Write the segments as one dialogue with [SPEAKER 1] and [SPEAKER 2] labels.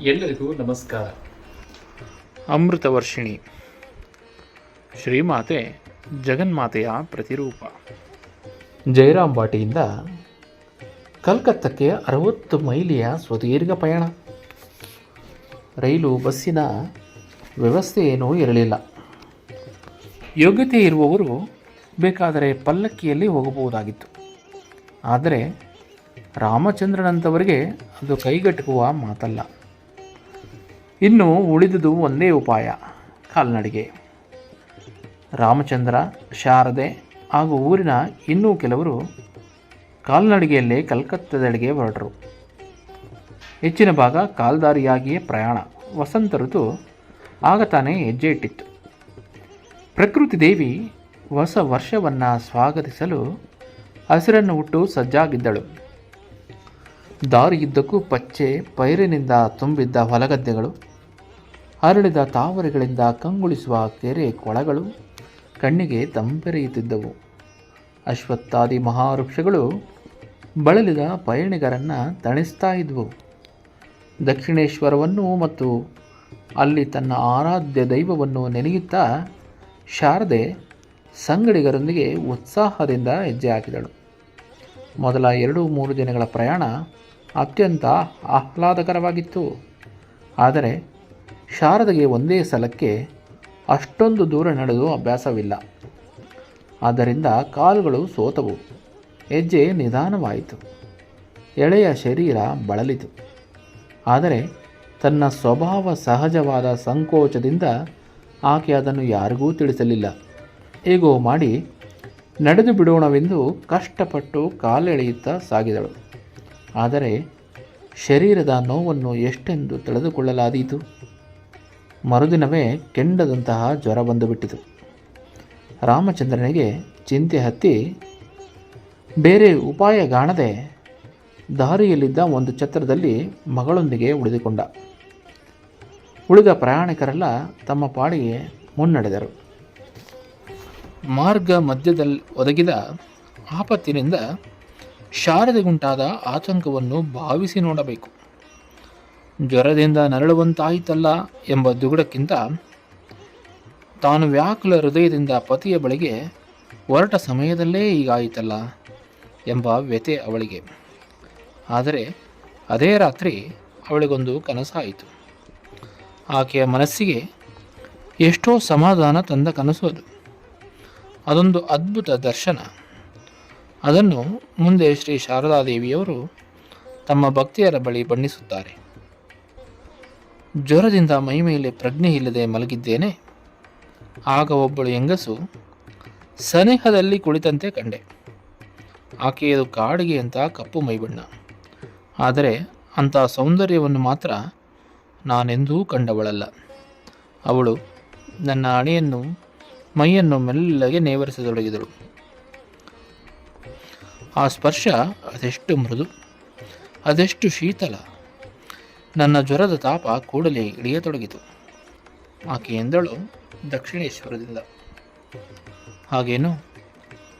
[SPEAKER 1] ಎಲ್ಲರಿಗೂ ನಮಸ್ಕಾರ.
[SPEAKER 2] ಅಮೃತ ವರ್ಷಿಣಿ ಶ್ರೀಮಾತೆ ಜಗನ್ಮಾತೆಯ ಪ್ರತಿರೂಪ. ಜಯರಾಮ್ ಬಾಟಿಯಿಂದ ಕಲ್ಕತ್ತಕ್ಕೆ ಅರವತ್ತು ಮೈಲಿಯ ಸುದೀರ್ಘ ಪಯಣ. ರೈಲು ಬಸ್ಸಿನ ವ್ಯವಸ್ಥೆ ಏನೂ ಇರಲಿಲ್ಲ. ಯೋಗ್ಯತೆ ಇರುವವರು ಬೇಕಾದರೆ ಪಲ್ಲಕ್ಕಿಯಲ್ಲಿ ಹೋಗಬಹುದಾಗಿತ್ತು. ಆದರೆ ರಾಮಚಂದ್ರನಂತವರಿಗೆ ಅದು ಕೈಗೆಟುಕುವ ಮಾತಲ್ಲ. ಇನ್ನು ಉಳಿದುದು ಒಂದೇ ಉಪಾಯ, ಕಾಲ್ನಡಿಗೆ. ರಾಮಚಂದ್ರ, ಶಾರದೆ ಹಾಗೂ ಊರಿನ ಇನ್ನೂ ಕೆಲವರು ಕಾಲ್ನಡಿಗೆಯಲ್ಲೇ ಕಲ್ಕತ್ತದೆಡೆಗೆ ಹೊರಟರು. ಹೆಚ್ಚಿನ ಭಾಗ ಕಾಲ್ದಾರಿಯಾಗಿಯೇ ಪ್ರಯಾಣ. ವಸಂತ ಋತು ಆಗ ತಾನೇ ಹೆಜ್ಜೆ ಇಟ್ಟಿತ್ತು ಪ್ರಕೃತಿ ದೇವಿ ಹೊಸ ವರ್ಷವನ್ನು ಸ್ವಾಗತಿಸಲು ಹಸಿರನ್ನು ಹುಟ್ಟು ಸಜ್ಜಾಗಿದ್ದಳು. ದಾರಿಯುದ್ದಕ್ಕೂ ಪಚ್ಚೆ, ಪೈರಿನಿಂದ ತುಂಬಿದ್ದ ಹೊಲಗದ್ದೆಗಳು ಅರಳಿದ ತಾವರೆಗಳಿಂದ ಕಂಗೊಳಿಸುವ ಕೆರೆ ಕೊಳಗಳು ಕಣ್ಣಿಗೆ ತಂಪೆರೆಯುತ್ತಿದ್ದವು. ಅಶ್ವತ್ಥಾದಿ ಮಹಾವೃಕ್ಷಗಳು ಬಳಲಿದ ಪಯಣಿಗರನ್ನು ತಣಿಸ್ತಾ ಇದ್ವು. ದಕ್ಷಿಣೇಶ್ವರವನ್ನು ಮತ್ತು ಅಲ್ಲಿ ತನ್ನ ಆರಾಧ್ಯ ದೈವವನ್ನು ನೆನೆಯುತ್ತಾ ಶಾರದೆ ಸಂಗಡಿಗರೊಂದಿಗೆ ಉತ್ಸಾಹದಿಂದ ಹೆಜ್ಜೆ ಹಾಕಿದಳು. ಮೊದಲ ಎರಡು ಮೂರು ದಿನಗಳ ಪ್ರಯಾಣ ಅತ್ಯಂತ ಆಹ್ಲಾದಕರವಾಗಿತ್ತು. ಆದರೆ ಶಾರದೆಗೆ ಒಂದೇ ಸಲಕ್ಕೆ ಅಷ್ಟೊಂದು ದೂರ ನಡೆದು ಅಭ್ಯಾಸವಿಲ್ಲ. ಆದ್ದರಿಂದ ಕಾಲುಗಳು ಸೋತವು. ಹೆಜ್ಜೆ ನಿಧಾನವಾಯಿತು. ಎಳೆಯ ಶರೀರ ಬಳಲಿತು. ಆದರೆ ತನ್ನ ಸ್ವಭಾವ ಸಹಜವಾದ ಸಂಕೋಚದಿಂದ ಆಕೆ ಅದನ್ನು ಯಾರಿಗೂ ತಿಳಿಸಲಿಲ್ಲ. ಹೇಗೋ ಮಾಡಿ ನಡೆದು ಬಿಡೋಣವೆಂದು ಕಷ್ಟಪಟ್ಟು ಕಾಲೆಳೆಯುತ್ತಾ ಸಾಗಿದಳು. ಆದರೆ ಶರೀರದ ನೋವನ್ನು ಎಷ್ಟೆಂದು ತಿಳಿದುಕೊಳ್ಳಲಾದೀತು. ಮರುದಿನವೇ ಕೆಂಡದಂತಹ ಜ್ವರ ಬಂದುಬಿಟ್ಟಿತು. ರಾಮಚಂದ್ರನಿಗೆ ಚಿಂತೆ ಹತ್ತಿ, ಬೇರೆ ಉಪಾಯ ಕಾಣದೆ ದಾರಿಯಲ್ಲಿದ್ದ ಒಂದು ಛತ್ರದಲ್ಲಿ ಮಗಳೊಂದಿಗೆ ಉಳಿದುಕೊಂಡ. ಉಳಿದ ಪ್ರಯಾಣಿಕರೆಲ್ಲ ತಮ್ಮ ಪಾಡಿಗೆ ಮುನ್ನಡೆದರು. ಮಾರ್ಗ ಮಧ್ಯದಲ್ಲಿ ಒದಗಿದ ಆಪತ್ತಿನಿಂದ ಶಾರದೆಗುಂಟಾದ ಆತಂಕವನ್ನು ಭಾವಿಸಿ ನೋಡಬೇಕು. ಜ್ವರದಿಂದ ನರಳುವಂತಾಯಿತಲ್ಲ ಎಂಬ ದುಗುಡಕ್ಕಿಂತ ತಾನು ವ್ಯಾಕುಲ ಹೃದಯದಿಂದ ಪತಿಯ ಬಳಿಗೆ ಹೊರಟ ಸಮಯದಲ್ಲೇ ಈಗಾಯಿತಲ್ಲ ಎಂಬ ವ್ಯತೆ ಅವಳಿಗೆ. ಆದರೆ ಅದೇ ರಾತ್ರಿ ಅವಳಿಗೊಂದು ಕನಸಾಯಿತು. ಆಕೆಯ ಮನಸ್ಸಿಗೆ ಎಷ್ಟೋ ಸಮಾಧಾನ ತಂದ ಕನಸು ಅದು. ಅದೊಂದು ಅದ್ಭುತ ದರ್ಶನ. ಅದನ್ನು ಮುಂದೆ ಶ್ರೀ ಶಾರದಾದೇವಿಯವರು ತಮ್ಮ ಭಕ್ತಿಯರ ಬಳಿ ಬಣ್ಣಿಸುತ್ತಾರೆ. ಜ್ವರದಿಂದ ಮೈಮೇಲೆ ಪ್ರಜ್ಞೆ ಇಲ್ಲದೆ ಮಲಗಿದ್ದೇನೆ. ಆಗ ಒಬ್ಬಳು ಹೆಂಗಸು ಸನಿಹದಲ್ಲಿ ಕುಳಿತಂತೆ ಕಂಡೆ. ಆಕೆಯದು ಕಾಡಿಗೆ ಅಂತ ಕಪ್ಪು ಮೈಬಣ್ಣ. ಆದರೆ ಅಂಥ ಸೌಂದರ್ಯವನ್ನು ಮಾತ್ರ ನಾನೆಂದೂ ಕಂಡವಳಲ್ಲ. ಅವಳು ನನ್ನ ಹಣೆಯನ್ನು ಮೈಯನ್ನು ಮೆಲ್ಲಗೆ ನೇವರಿಸತೊಡಗಿದಳು. ಆ ಸ್ಪರ್ಶ ಅದೆಷ್ಟು ಮೃದು, ಅದೆಷ್ಟು ಶೀತಲ. ನನ್ನ ಜ್ವರದ ತಾಪ ಕೂಡಲೇ ಇಳಿಯತೊಡಗಿತು ಆಕೆ ಎಂದಳು ದಕ್ಷಿಣೇಶ್ವರದಿಂದ. ಹಾಗೇನು?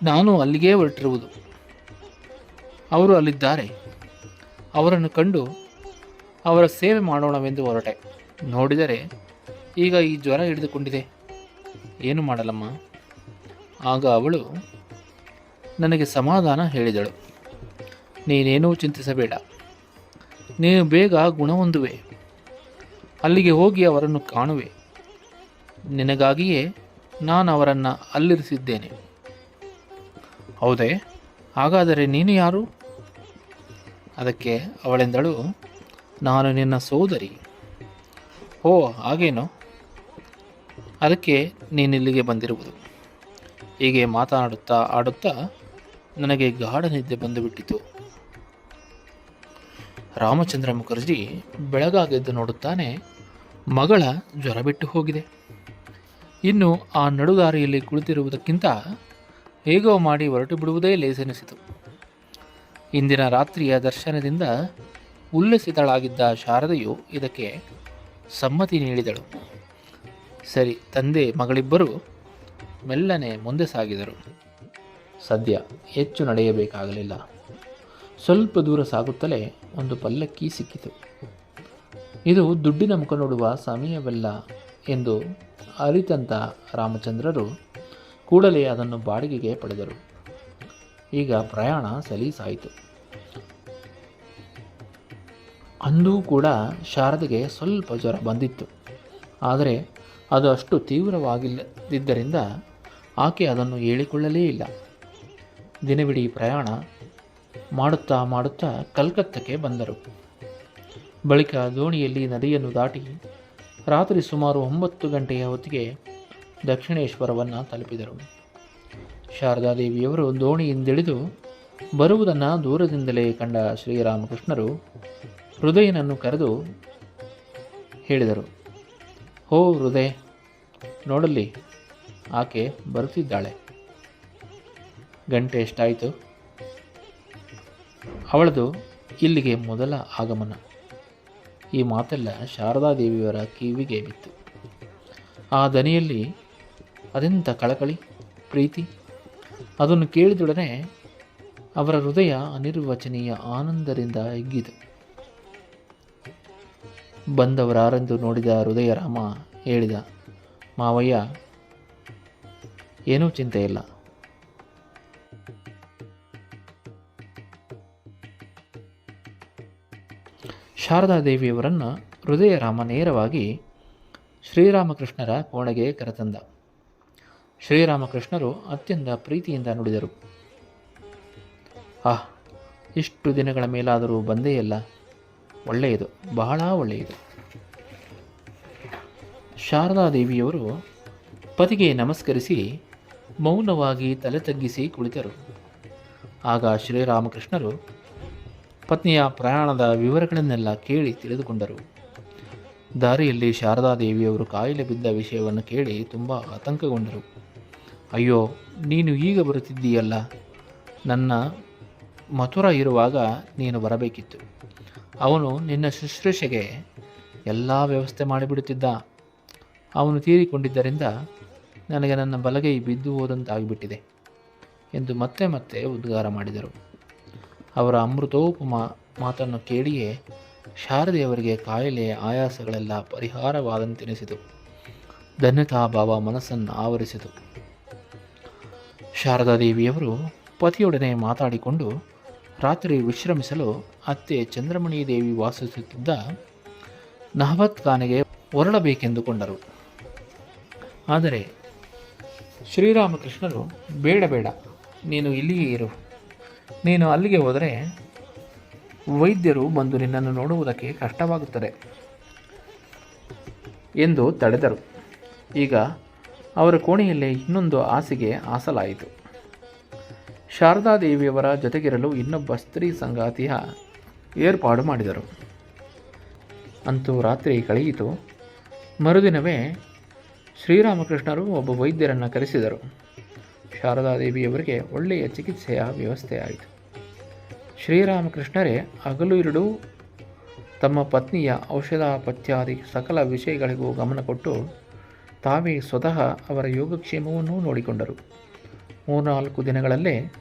[SPEAKER 2] ನಾನು ಅಲ್ಲಿಗೇ ಹೊರಟಿರುವುದು. ಅವರು ಅಲ್ಲಿದ್ದಾರೆ. ಅವರನ್ನು ಕಂಡು ಅವರ ಸೇವೆ ಮಾಡೋಣವೆಂದು ಹೊರಟೆ. ನೋಡಿದರೆ ಈಗ ಈ ಜ್ವರ ಹಿಡಿದುಕೊಂಡಿದೆ. ಏನು ಮಾಡಲಮ್ಮ? ಆಗ ಅವಳು ನನಗೆ ಸಮಾಧಾನ ಹೇಳಿದಳು. ನೀನೇನೂ ಚಿಂತಿಸಬೇಡ. ನೀನು ಬೇಗ ಗುಣ ಹೊಂದುವೆ ಅಲ್ಲಿಗೆ ಹೋಗಿ ಅವರನ್ನು ಕಾಣುವೆ. ನಿನಗಾಗಿಯೇ ನಾನು ಅವರನ್ನು ಅಲ್ಲಿರಿಸಿದ್ದೇನೆ. ಹೌದೇ? ಹಾಗಾದರೆ ನೀನು ಯಾರು? ಅದಕ್ಕೆ ಅವಳೆಂದಳು, ನಾನು ನಿನ್ನ ಸೋದರಿ. ಓ, ಹಾಗೇನೋ? ಅದಕ್ಕೆ ನೀನಿಲ್ಲಿಗೆ ಬಂದಿರುವುದು. ಹೀಗೆ ಮಾತನಾಡುತ್ತಾ ಆಡುತ್ತಾ ನನಗೆ ಗಾಢ ನಿದ್ದೆ ಬಂದುಬಿಟ್ಟಿತು. ರಾಮಚಂದ್ರ ಮುಖರ್ಜಿ ಬೆಳಗಾಗೆದ್ದು ನೋಡುತ್ತಾನೆ ಮಗಳ ಜ್ವರ ಬಿಟ್ಟು ಹೋಗಿದೆ. ಇನ್ನು ಆ ನಡುದಾರಿಯಲ್ಲಿ ಕುಳಿತಿರುವುದಕ್ಕಿಂತ ಹೇಗೋ ಮಾಡಿ ಹೊರಟು ಬಿಡುವುದೇ ಲೇಸೆನಿಸಿತು. ಇಂದಿನ ರಾತ್ರಿಯ ದರ್ಶನದಿಂದ ಉಲ್ಲಸಿತಳಾಗಿದ್ದ ಶಾರದೆಯು ಇದಕ್ಕೆ ಸಮ್ಮತಿ ನೀಡಿದಳು. ಸರಿ, ತಂದೆ, ಮಗಳಿಬ್ಬರು ಮೆಲ್ಲನೆ ಮುಂದೆ ಸಾಗಿದರು. ಸದ್ಯ ಹೆಚ್ಚು ನಡೆಯಬೇಕಾಗಲಿಲ್ಲ. ಸ್ವಲ್ಪ ದೂರ ಸಾಗುತ್ತಲೇ ಒಂದು ಪಲ್ಲಕ್ಕಿ ಸಿಕ್ಕಿತು. ಇದು ದುಡ್ಡಿನ ಮುಖ ನೋಡುವ ಸಮಯವಲ್ಲ ಎಂದು ಅರಿತಂತ ರಾಮಚಂದ್ರರು ಕೂಡಲೇ ಅದನ್ನು ಬಾಡಿಗೆಗೆ ಪಡೆದರು. ಈಗ ಪ್ರಯಾಣ ಸಲೀಸಾಯಿತು. ಅಂದೂ ಕೂಡ ಶಾರದೆಗೆ ಸ್ವಲ್ಪ ಜ್ವರ ಬಂದಿತ್ತು. ಆದರೆ ಅದು ಅಷ್ಟು ತೀವ್ರವಾಗಿಲ್ಲದಿದ್ದರಿಂದ ಆಕೆ ಅದನ್ನು ಹೇಳಿಕೊಳ್ಳಲೇ ಇಲ್ಲ. ದಿನವಿಡೀ ಪ್ರಯಾಣ ಮಾಡುತ್ತಾ ಮಾಡುತ್ತಾ ಕಲ್ಕತ್ತಕ್ಕೆ ಬಂದರು. ಬಳಿಕ ದೋಣಿಯಲ್ಲಿ ನದಿಯನ್ನು ದಾಟಿ ರಾತ್ರಿ ಸುಮಾರು ಒಂಬತ್ತು ಗಂಟೆಯ ಹೊತ್ತಿಗೆ ದಕ್ಷಿಣೇಶ್ವರವನ್ನು ತಲುಪಿದರು. ಶಾರದಾದೇವಿಯವರು ದೋಣಿಯಿಂದಿಳಿದು ಬರುವುದನ್ನು ದೂರದಿಂದಲೇ ಕಂಡ ಶ್ರೀರಾಮಕೃಷ್ಣರು ಹೃದಯನನ್ನು ಕರೆದು ಹೇಳಿದರು, ಹೋ ಹೃದಯ ನೋಡಲಿ ಆಕೆ ಬರುತ್ತಿದ್ದಾಳೆ. ಗಂಟೆ ಎಷ್ಟಾಯಿತು? ಅವಳದು ಇಲ್ಲಿಗೆ ಮೊದಲ ಆಗಮನ. ಈ ಮಾತೆಲ್ಲ ಶಾರದಾದೇವಿಯವರ ಕಿವಿಗೆ ಬಿತ್ತು. ಆ ದನಿಯಲ್ಲಿ ಅದೆಂಥ ಕಳಕಳಿ, ಪ್ರೀತಿ? ಅದನ್ನು ಕೇಳಿದೊಡನೆ ಅವರ ಹೃದಯ ಅನಿರ್ವಚನೀಯ ಆನಂದದಿಂದ ಹಿಗ್ಗಿತು ಬಂದವರಾರೆಂದು ನೋಡಿದ ಹೃದಯ ರಾಮ ಹೇಳಿದ, ಮಾವಯ್ಯ, ಏನೂ ಚಿಂತೆ ಇಲ್ಲ ಶಾರದಾದೇವಿಯವರನ್ನು ಹೃದಯರಾಮ ನೇರವಾಗಿ ಶ್ರೀರಾಮಕೃಷ್ಣರ ಕೋಣೆಗೆ ಕರೆತಂದ. ಶ್ರೀರಾಮಕೃಷ್ಣರು ಅತ್ಯಂತ ಪ್ರೀತಿಯಿಂದ ನುಡಿದರು. ಆಹ್, ಇಷ್ಟು ದಿನಗಳ ಮೇಲಾದರೂ ಬಂದೇ ಇಲ್ಲ ಒಳ್ಳೆಯದು, ಬಹಳ ಒಳ್ಳೆಯದು. ಶಾರದಾದೇವಿಯವರು ಪತಿಗೆ ನಮಸ್ಕರಿಸಿ ಮೌನವಾಗಿ ತಲೆ ತಗ್ಗಿಸಿ ಕುಳಿತರು. ಆಗ ಶ್ರೀರಾಮಕೃಷ್ಣರು ಪತ್ನಿಯ ಪ್ರಯಾಣದ ವಿವರಗಳನ್ನೆಲ್ಲ ಕೇಳಿ ತಿಳಿದುಕೊಂಡರು. ದಾರಿಯಲ್ಲಿ ಶಾರದಾದೇವಿಯವರು ಕಾಯಿಲೆ ಬಿದ್ದ ವಿಷಯವನ್ನು ಕೇಳಿ ತುಂಬ ಆತಂಕಗೊಂಡರು. ಅಯ್ಯೋ, ನೀನು ಈಗ ಬರುತ್ತಿದ್ದೀಯಲ್ಲ? ನನ್ನ ಮಥುರ ಇರುವಾಗ ನೀನು ಬರಬೇಕಿತ್ತು. ಅವನು ನಿನ್ನ ಶುಶ್ರೂಷೆಗೆ ಎಲ್ಲ ವ್ಯವಸ್ಥೆ ಮಾಡಿಬಿಡುತ್ತಿದ್ದ. ಅವನು ತೀರಿಕೊಂಡಿದ್ದರಿಂದ ನನಗೆ ನನ್ನ ಬಲಗೈ ಬಿದ್ದು ಹೋದಂತಾಗಿಬಿಟ್ಟಿದೆ ಎಂದು ಮತ್ತೆ ಮತ್ತೆ ಉದ್ಗಾರ ಮಾಡಿದರು. ಅವರ ಅಮೃತೋಪಮ ಮಾತನ್ನು ಕೇಳಿಯೇ ಶಾರದೆಯವರಿಗೆ ಕಾಯಿಲೆ, ಆಯಾಸಗಳೆಲ್ಲ ಪರಿಹಾರವಾದಂತೆನಿಸಿತು. ಧನ್ಯತಾಭಾವ ಮನಸ್ಸನ್ನು ಆವರಿಸಿತು. ಶಾರದಾದೇವಿಯವರು ಪತಿಯೊಡನೆ ಮಾತಾಡಿಕೊಂಡು ರಾತ್ರಿ ವಿಶ್ರಮಿಸಲು ಅತ್ತೆ ಚಂದ್ರಮಣಿ ದೇವಿ ವಾಸಿಸುತ್ತಿದ್ದ ನಹಬತ್ ಖಾನೆಗೆ ಹೊರಡಬೇಕೆಂದುಕೊಂಡರು. ಆದರೆ ಶ್ರೀರಾಮಕೃಷ್ಣರು, ಬೇಡ ಬೇಡ, ನೀನು ಇಲ್ಲಿಯೇ ಇರು. ನೀನು ಅಲ್ಲಿಗೆ ಹೋದರೆ ವೈದ್ಯರು ಬಂದು ನಿನ್ನನ್ನು ನೋಡುವುದಕ್ಕೆ ಕಷ್ಟವಾಗುತ್ತದೆ ಎಂದು ತಡೆದರು. ಈಗ ಅವರ ಕೋಣೆಯಲ್ಲೇ ಇನ್ನೊಂದು ಹಾಸಿಗೆ ಹಾಸಲಾಯಿತು. ಶಾರದಾದೇವಿಯವರ ಜೊತೆಗಿರಲು ಇನ್ನೊಬ್ಬ ಸ್ತ್ರೀ ಸಂಗಾತಿಯ ಏರ್ಪಾಡು ಮಾಡಿದರು. ಅಂತೂ ರಾತ್ರಿ ಕಳೆಯಿತು. ಮರುದಿನವೇ ಶ್ರೀರಾಮಕೃಷ್ಣರು ಒಬ್ಬ ವೈದ್ಯರನ್ನು ಕರೆಸಿದರು. ಶಾರದಾದೇವಿಯವರಿಗೆ ಒಳ್ಳೆಯ ಚಿಕಿತ್ಸೆಯ ವ್ಯವಸ್ಥೆ ಆಯಿತು. ಶ್ರೀರಾಮಕೃಷ್ಣರೇ, ಹಗಲು ಇರುಳು ತಮ್ಮ ಪತ್ನಿಯ ಔಷಧಾಪತ್ಯಾದಿ ಸಕಲ ವಿಷಯಗಳಿಗೂ ಗಮನ ಕೊಟ್ಟು ತಾವೇ ಸ್ವತಃ ಅವರ ಯೋಗಕ್ಷೇಮವನ್ನೂ ನೋಡಿಕೊಂಡರು. ಮೂರ್ನಾಲ್ಕು ದಿನಗಳಲ್ಲೇ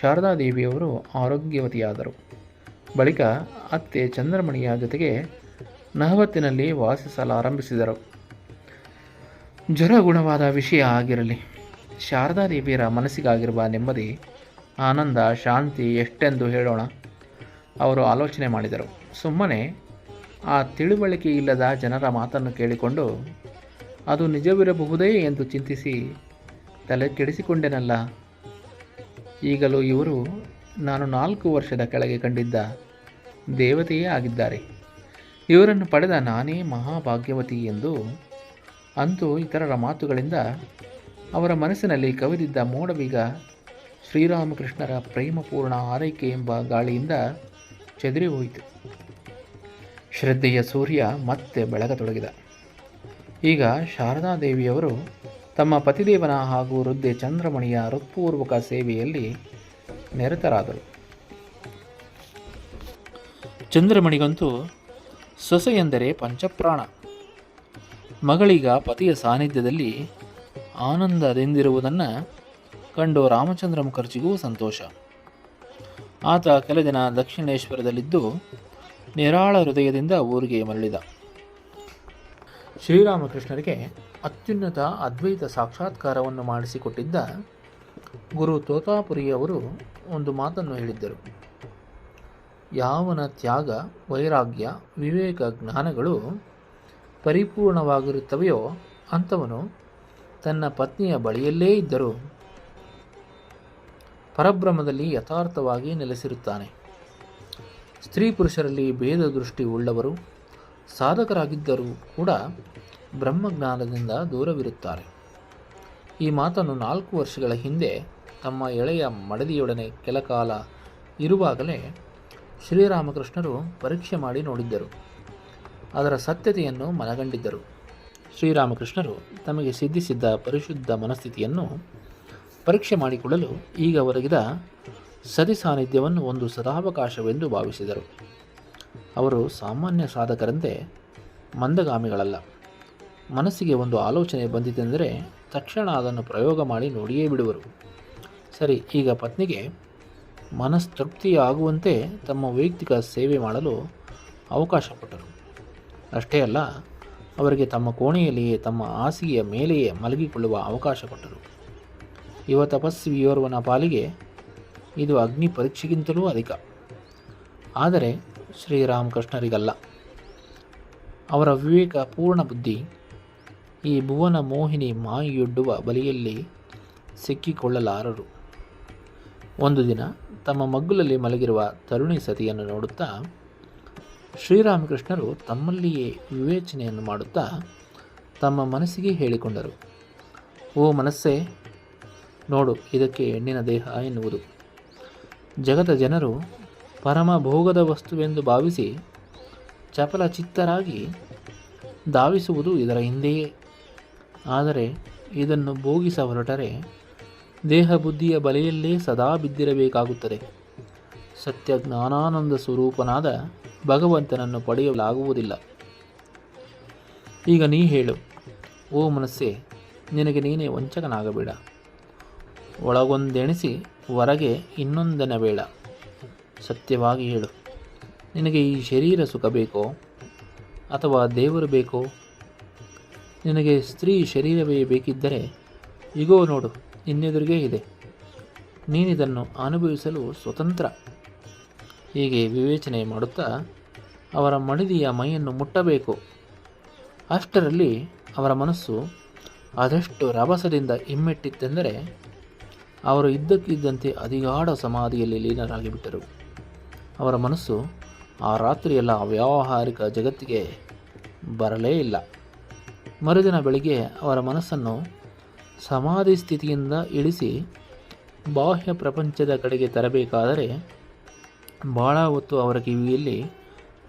[SPEAKER 2] ಶಾರದಾದೇವಿಯವರು ಆರೋಗ್ಯವತಿಯಾದರು. ಬಳಿಕ ಅತ್ತೆ ಚಂದ್ರಮಣಿಯ ಜೊತೆಗೆ ನಹವತ್ತಿನಲ್ಲಿ ವಾಸಿಸಲಾರಂಭಿಸಿದರು. ಜ್ವರ ಗುಣವಾದ ವಿಷಯ ಆಗಿರಲಿ. ಶಾರದಾದೇವಿಯರ ಮನಸ್ಸಿಗಾಗಿರುವ ನೆಮ್ಮದಿ, ಆನಂದ, ಶಾಂತಿ ಎಷ್ಟೆಂದು ಹೇಳೋಣ? ಅವರು ಆಲೋಚನೆ ಮಾಡಿದರು. ಸುಮ್ಮನೆ, ಆ ತಿಳುವಳಿಕೆ ಇಲ್ಲದ ಜನರ ಮಾತನ್ನು ಕೇಳಿಕೊಂಡು, ಅದು ನಿಜವಿರಬಹುದೇ ಎಂದು ಚಿಂತಿಸಿ ತಲೆ ಕೆಡಿಸಿಕೊಂಡೆನಲ್ಲ. ಈಗಲೂ ಇವರು ನಾನು ನಾಲ್ಕು ವರ್ಷದ ಕೆಳಗೆ ಕಂಡಿದ್ದ ದೇವತೆಯೇ ಆಗಿದ್ದಾರೆ. ಇವರನ್ನು ಪಡೆದ ನಾನೇ ಮಹಾಭಾಗ್ಯವತಿ ಎಂದು ಅಂತೂ ಇತರರ ಮಾತುಗಳಿಂದ ಅವರ ಮನಸ್ಸಿನಲ್ಲಿ ಕವಿದಿದ್ದ ಮೋಡವೀಗ ಶ್ರೀರಾಮಕೃಷ್ಣರ ಪ್ರೇಮಪೂರ್ಣ ಆರೈಕೆ ಎಂಬ ಗಾಳಿಯಿಂದ ಚೆದರಿ ಹೋಯಿತು. ಶ್ರದ್ಧೆಯ ಸೂರ್ಯ ಮತ್ತೆ ಬೆಳಗತೊಡಗಿದ. ಈಗ ಶಾರದಾದೇವಿಯವರು ತಮ್ಮ ಪತಿದೇವನ ಹಾಗೂ ವೃದ್ಧೆ ಚಂದ್ರಮಣಿಯ ಹೃತ್ಪೂರ್ವಕ ಸೇವೆಯಲ್ಲಿ ನಿರತರಾದರು. ಚಂದ್ರಮಣಿಗಂತೂ ಸೊಸೆ ಎಂದರೆ ಪಂಚಪ್ರಾಣ. ಮಗಳಿಗ ಪತಿಯ ಸಾನ್ನಿಧ್ಯದಲ್ಲಿ ಆನಂದದಿಂದಿರುವುದನ್ನು ಕಂಡು ರಾಮಚಂದ್ರ ಮುಖರ್ಜಿಗೂ ಸಂತೋಷ. ಆತ ಕೆಲ ದಿನ ದಕ್ಷಿಣೇಶ್ವರದಲ್ಲಿದ್ದು ನಿರಾಳ ಹೃದಯದಿಂದ ಊರಿಗೆ ಮರಳಿದ. ಶ್ರೀರಾಮಕೃಷ್ಣರಿಗೆ ಅತ್ಯುನ್ನತ ಅದ್ವೈತ ಸಾಕ್ಷಾತ್ಕಾರವನ್ನು ಮಾಡಿಸಿಕೊಟ್ಟಿದ್ದ ಗುರು ತೋತಾಪುರಿಯವರು ಒಂದು ಮಾತನ್ನು ಹೇಳಿದ್ದರು. ಯಾವನ ತ್ಯಾಗ, ವೈರಾಗ್ಯ, ವಿವೇಕ ಜ್ಞಾನಗಳು ಪರಿಪೂರ್ಣವಾಗಿರುತ್ತವೆಯೋ ಅಂಥವನು ತನ್ನ ಪತ್ನಿಯ ಬಳಿಯಲ್ಲೇ ಇದ್ದರೂ ಪರಬ್ರಹ್ಮದಲ್ಲಿ ಯಥಾರ್ಥವಾಗಿ ನೆಲೆಸಿರುತ್ತಾನೆ. ಸ್ತ್ರೀ ಪುರುಷರಲ್ಲಿ ಭೇದ ದೃಷ್ಟಿ ಉಳ್ಳವರು ಸಾಧಕರಾಗಿದ್ದರೂ ಕೂಡ ಬ್ರಹ್ಮಜ್ಞಾನದಿಂದ ದೂರವಿರುತ್ತಾರೆ. ಈ ಮಾತನ್ನು ನಾಲ್ಕು ವರ್ಷಗಳ ಹಿಂದೆ ತಮ್ಮ ಎಳೆಯ ಮಡದಿಯೊಡನೆ ಕೆಲಕಾಲ ಇರುವಾಗಲೇ ಶ್ರೀರಾಮಕೃಷ್ಣರು ಪರೀಕ್ಷೆ ಮಾಡಿ ನೋಡಿದ್ದರು. ಅದರ ಸತ್ಯತೆಯನ್ನು ಮನಗಂಡಿದ್ದರು. ಶ್ರೀರಾಮಕೃಷ್ಣರು ತಮಗೆ ಸಿದ್ಧಿಸಿದ್ದ ಪರಿಶುದ್ಧ ಮನಸ್ಥಿತಿಯನ್ನು ಪರೀಕ್ಷೆ ಮಾಡಿಕೊಳ್ಳಲು ಈಗ ಒದಗಿದ ಸತಿ ಸಾನ್ನಿಧ್ಯವನ್ನು ಒಂದು ಸದಾವಕಾಶವೆಂದು ಭಾವಿಸಿದರು. ಅವರು ಸಾಮಾನ್ಯ ಸಾಧಕರಂತೆ ಮಂದಗಾಮಿಗಳಲ್ಲ. ಮನಸ್ಸಿಗೆ ಒಂದು ಆಲೋಚನೆ ಬಂದಿತೆಂದರೆ ತಕ್ಷಣ ಅದನ್ನು ಪ್ರಯೋಗ ಮಾಡಿ ನೋಡಿಯೇ ಬಿಡುವರು. ಸರಿ, ಈಗ ಪತ್ನಿಗೆ ಮನಸ್ತೃಪ್ತಿಯಾಗುವಂತೆ ತಮ್ಮ ವೈಯಕ್ತಿಕ ಸೇವೆ ಮಾಡಲು ಅವಕಾಶ ಕೊಟ್ಟರು. ಅಷ್ಟೇ ಅಲ್ಲ ಅವರಿಗೆ ತಮ್ಮ ಕೋಣೆಯಲ್ಲಿಯೇ, ತಮ್ಮ ಹಾಸಿಗೆಯ ಮೇಲೆಯೇ ಮಲಗಿಕೊಳ್ಳುವ ಅವಕಾಶ ಕೊಟ್ಟರು. ಯುವ ತಪಸ್ವಿಯೋರ್ವನ ಪಾಲಿಗೆ ಇದು ಅಗ್ನಿ ಪರೀಕ್ಷೆಗಿಂತಲೂ ಅಧಿಕ. ಆದರೆ ಶ್ರೀರಾಮಕೃಷ್ಣರಿಗಲ್ಲ. ಅವರ ವಿವೇಕ ಪೂರ್ಣ ಬುದ್ಧಿ ಈ ಭುವನ ಮೋಹಿನಿ ಮಾಯಿಯೊಡ್ಡುವ ಬಲಿಯಲ್ಲಿ ಸಿಕ್ಕಿಕೊಳ್ಳಲಾರರು. ಒಂದು ದಿನ ತಮ್ಮ ಮಗ್ಗುಲಲ್ಲಿ ಮಲಗಿರುವ ತರುಣಿ ಸತಿಯನ್ನು ನೋಡುತ್ತಾ ಶ್ರೀರಾಮಕೃಷ್ಣರು ತಮ್ಮಲ್ಲಿಯೇ ವಿವೇಚನೆಯನ್ನು ಮಾಡುತ್ತಾ ತಮ್ಮ ಮನಸ್ಸಿಗೆ ಹೇಳಿಕೊಂಡರು. ಓ ಮನಸ್ಸೇ, ನೋಡು, ಇದಕ್ಕೆ ಹೆಣ್ಣಿನ ದೇಹ ಎನ್ನುವುದು. ಜಗದ ಜನರು ಪರಮ ಭೋಗದ ವಸ್ತುವೆಂದು ಭಾವಿಸಿ ಚಪಲ ಚಿತ್ತರಾಗಿ ಧಾವಿಸುವುದು ಇದರ ಹಿಂದೆಯೇ. ಆದರೆ ಇದನ್ನು ಭೋಗಿಸ ಹೊರಟರೆ ದೇಹ ಬುದ್ಧಿಯ ಬಲೆಯಲ್ಲೇ ಸದಾ ಬಿದ್ದಿರಬೇಕಾಗುತ್ತದೆ. ಸತ್ಯ ಜ್ಞಾನಾನಂದ ಸ್ವರೂಪನಾದ ಭಗವಂತನನ್ನು ಪಡೆಯಲಾಗುವುದಿಲ್ಲ. ಈಗ ನೀ ಹೇಳು, ಓ ಮನಸ್ಸೇ, ನಿನಗೆ ನೀನೇ ವಂಚಕನಾಗಬೇಡ. ಒಳಗೊಂದೆಣಿಸಿ ಹೊರಗೆ ಇನ್ನೊಂದೆನಬೇಡ ಸತ್ಯವಾಗಿ ಹೇಳು, ನಿನಗೆ ಈ ಶರೀರ ಸುಖ ಬೇಕೋ, ಅಥವಾ ದೇವರು ಬೇಕೋ? ನಿನಗೆ ಸ್ತ್ರೀ ಶರೀರವೇ ಬೇಕಿದ್ದರೆ, ಇಗೋ ನೋಡು ನಿನ್ನೆದುರಿಗೇ ಇದೆ. ನೀನಿದನ್ನು ಅನುಭವಿಸಲು ಸ್ವತಂತ್ರ. ಹೀಗೆ ವಿವೇಚನೆ ಮಾಡುತ್ತಾ ಅವರ ಮಡದಿಯ ಮೈಯನ್ನು ಮುಟ್ಟಬೇಕು. ಅಷ್ಟರಲ್ಲಿ ಅವರ ಮನಸ್ಸು ಅದೆಷ್ಟು ರಭಸದಿಂದ ಹಿಮ್ಮೆಟ್ಟಿತ್ತೆಂದರೆ ಅವರು ಇದ್ದಕ್ಕಿದ್ದಂತೆ ಅಧಿಗಾಢ ಸಮಾಧಿಯಲ್ಲಿ ಲೀನರಾಗಿಬಿಟ್ಟರು. ಅವರ ಮನಸ್ಸು ಆ ರಾತ್ರಿಯೆಲ್ಲ ವ್ಯಾವಹಾರಿಕ ಜಗತ್ತಿಗೆ ಬರಲೇ ಇಲ್ಲ. ಮರುದಿನ ಬೆಳಿಗ್ಗೆ ಅವರ ಮನಸ್ಸನ್ನು ಸಮಾಧಿ ಸ್ಥಿತಿಯಿಂದ ಇಳಿಸಿ ಬಾಹ್ಯ ಪ್ರಪಂಚದ ಕಡೆಗೆ ತರಬೇಕಾದರೆ ಬಹಳ ಹೊತ್ತು ಅವರ ಕಿವಿಯಲ್ಲಿ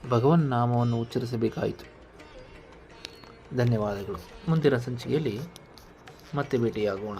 [SPEAKER 2] ಭಗವನ್ ನಾಮವನ್ನು ಉಚ್ಚರಿಸಬೇಕಾಯಿತು. ಧನ್ಯವಾದಗಳು. ಮುಂದಿನ ಸಂಚಿಕೆಯಲ್ಲಿ ಮತ್ತೆ ಭೇಟಿಯಾಗೋಣ.